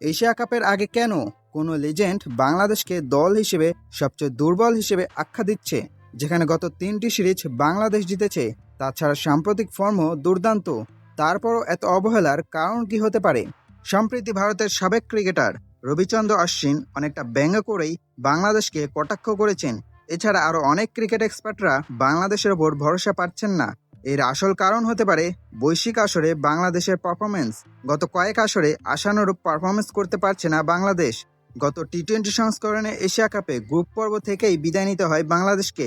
Asia কাপের আগে কেন কোনো লেজেন্ড বাংলাদেশকে দল হিসেবে সবচেয়ে দুর্বল হিসেবে আখ্যা দিচ্ছে? যেখানে গত তিনটি সিরিজ বাংলাদেশ জিতেছে, তাছাড়া সাম্প্রতিক ফর্মও দুর্দান্ত। তারপরও এত অবহেলার কারণ কি হতে পারে? সম্প্রতি ভারতের সাবেক ক্রিকেটার রবিচন্দ্র অশ্বিন অনেকটা ব্যঙ্গ করেই বাংলাদেশকে কটাক্ষ করেছেন। এছাড়া আরও অনেক ক্রিকেট এক্সপার্টরা বাংলাদেশের ওপর ভরসা পাচ্ছেন না। এর আসল কারণ হতে পারে বৈশ্বিক আসরে বাংলাদেশের পারফরমেন্স গত কয়েক আসরে আশানুরূপ পারফরমেন্স করতে পারছে না বাংলাদেশ। গত টি টোয়েন্টি সংস্করণে এশিয়া কাপে গ্রুপ পর্ব থেকেই বিদায় নিতে হয় বাংলাদেশকে।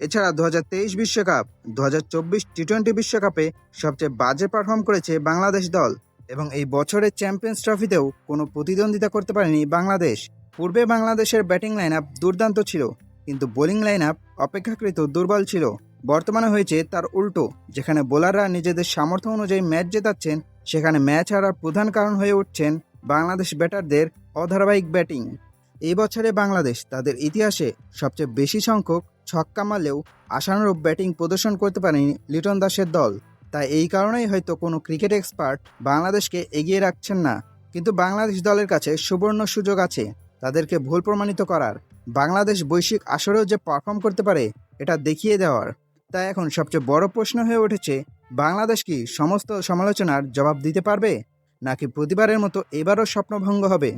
এছাড়া দু হাজার তেইশ বিশ্বকাপ, দু হাজার চব্বিশ টি টোয়েন্টি বিশ্বকাপে সবচেয়ে বাজে পারফর্ম করেছে বাংলাদেশ দল। এবং এই বছরের চ্যাম্পিয়ন্স ট্রফিতেও কোনো প্রতিদ্বন্দ্বিতা করতে পারেনি বাংলাদেশ। পূর্বে বাংলাদেশের ব্যাটিং লাইন আপ দুর্দান্ত ছিল, কিন্তু বোলিং লাইন আপ অপেক্ষাকৃত দুর্বল ছিল। বর্তমানে হয়েছে তার উল্টো, যেখানে বোলাররা নিজেদের সামর্থ্য অনুযায়ী ম্যাচ জেতাচ্ছেন, সেখানে ম্যাচ হারার প্রধান কারণ হয়ে উঠছেন বাংলাদেশ ব্যাটারদের অধারাবাহিক ব্যাটিং। এই বছরে বাংলাদেশ তাদের ইতিহাসে সবচেয়ে বেশি সংখ্যক ছক্কা মারলেও আশানুরূপ ব্যাটিং প্রদর্শন করতে পারেনি লিটন দাসের দল। তাই এই কারণেই হয়তো কোনো ক্রিকেট এক্সপার্ট বাংলাদেশকে এগিয়ে রাখছেন না। কিন্তু বাংলাদেশ দলের কাছে সুবর্ণ সুযোগ আছে, তাদেরকে ভুল প্রমাণিত করার। বাংলাদেশ বৈশ্বিক আসরেও যে পারফর্ম করতে পারে, এটা দেখিয়ে দেওয়ার। তাই এখন সবচেয়ে বড় প্রশ্ন হয়ে উঠেছে, বাংলাদেশ কি সমস্ত সমালোচনার জবাব দিতে পারবে? নাকি প্রতিবারের মতো এবারও স্বপ্নভঙ্গ হবে?